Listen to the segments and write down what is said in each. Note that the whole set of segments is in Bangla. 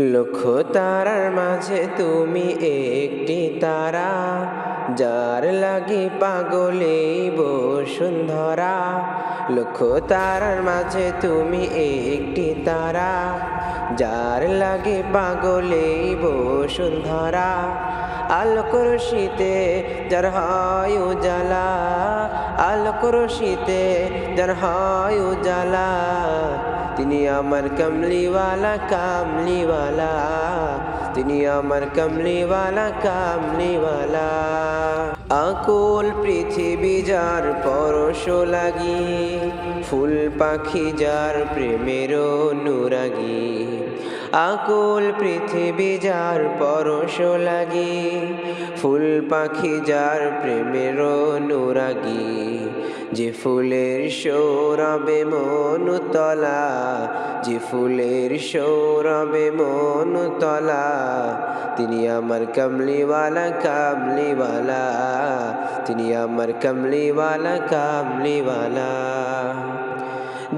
লক্ষ তারার মাঝে তুমি একটি তারা, যার লাগে পাগলে বসুন্ধরা। লক্ষ তারার মাঝে তুমি একটি তারা, যার লাগে পাগলে বসুন্ধরা। আলোকর শীতে যার হয় উজালা আলোকর শীতে যার হয় উজালা। তিনি আমার কমলিওয়ালা, কামলিওয়ালা। তিনি আমার কমলিওয়ালা, কামলিওয়ালা। আকুল পৃথিবী যার পরশ লাগি, ফুল পাখি যার প্রেমের অনুরাগী। আকুল পৃথিবী যার পরশ লাগি, ফুল পাখি যার প্রেমের অনুরাগী। যে ফুলের সৌরবে মনুতলা যে ফুলের সৌরবে মনুতলা তিনি আমার কমলিওয়ালা, কামলিওয়ালা। তিনি আমার কমলিওয়ালা, কামলিওয়ালা।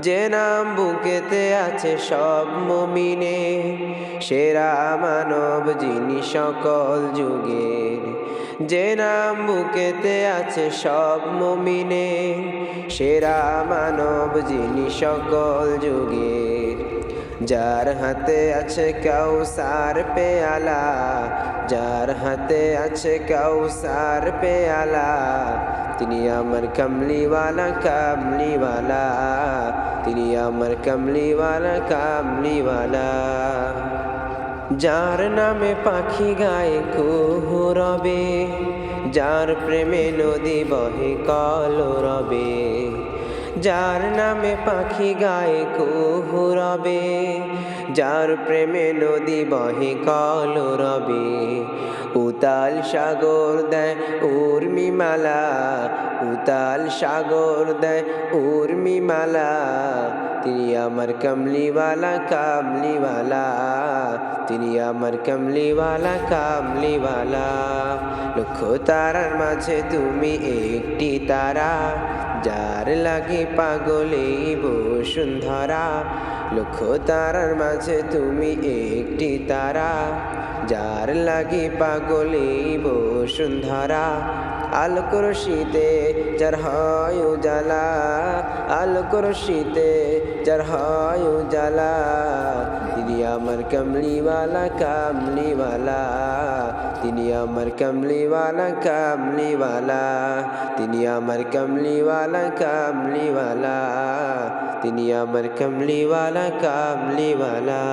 যে নাম বুকেতে আছে সব মমিনে, সেরা মানব যিনি সকল যুগের। যে নাম বুকেতে আছে সব মমিনে, সেরা মানব যিনি সকল যুগের। যার হাতে আছে কাউসার পেয়ালা, যার হাতে আছে কাউসার পেয়ালা তিনি আমার কমলিওয়ালা কামলিওয়ালা তিনি আমার কমলিওয়ালা কামলিওয়ালা যার নামে পাখি গায়ে কুহু রবে, যার প্রেমে নদী বহে কল রবে যার নামে পাখি গায়ে কুহু রবে, যার প্রেমে নদী বহে কল রবে। উতাল সাগর দেয় উর্মিমালা, উতাল সাগর দেয় উর্মিমালা তিনি আমার কমলিওয়ালা, কামলিওয়ালা। তিনি আমার কমলিওয়ালা, কামলিওয়ালা। লক্ষ তারার মাঝে তুমি একটি তারা, যার লাগে পাগলে বসুন্ধরা। লক্ষ তারার মাঝে তুমি একটি তারা, যার লাগে পাগলে বসুন্ধরা। আলোকর শীতে যার হয় উজালা আলোকর শীতে যার হয় উজালা। তিনি আমার কমলিওয়ালা, কামলিওয়ালা। তিনি আমার কমলিওয়ালা, কামলিওয়ালা। তিনি আমার কমলিওয়ালা, কামলিওয়ালা। তিনি আমার কমলিওয়ালা কামলিওয়ালা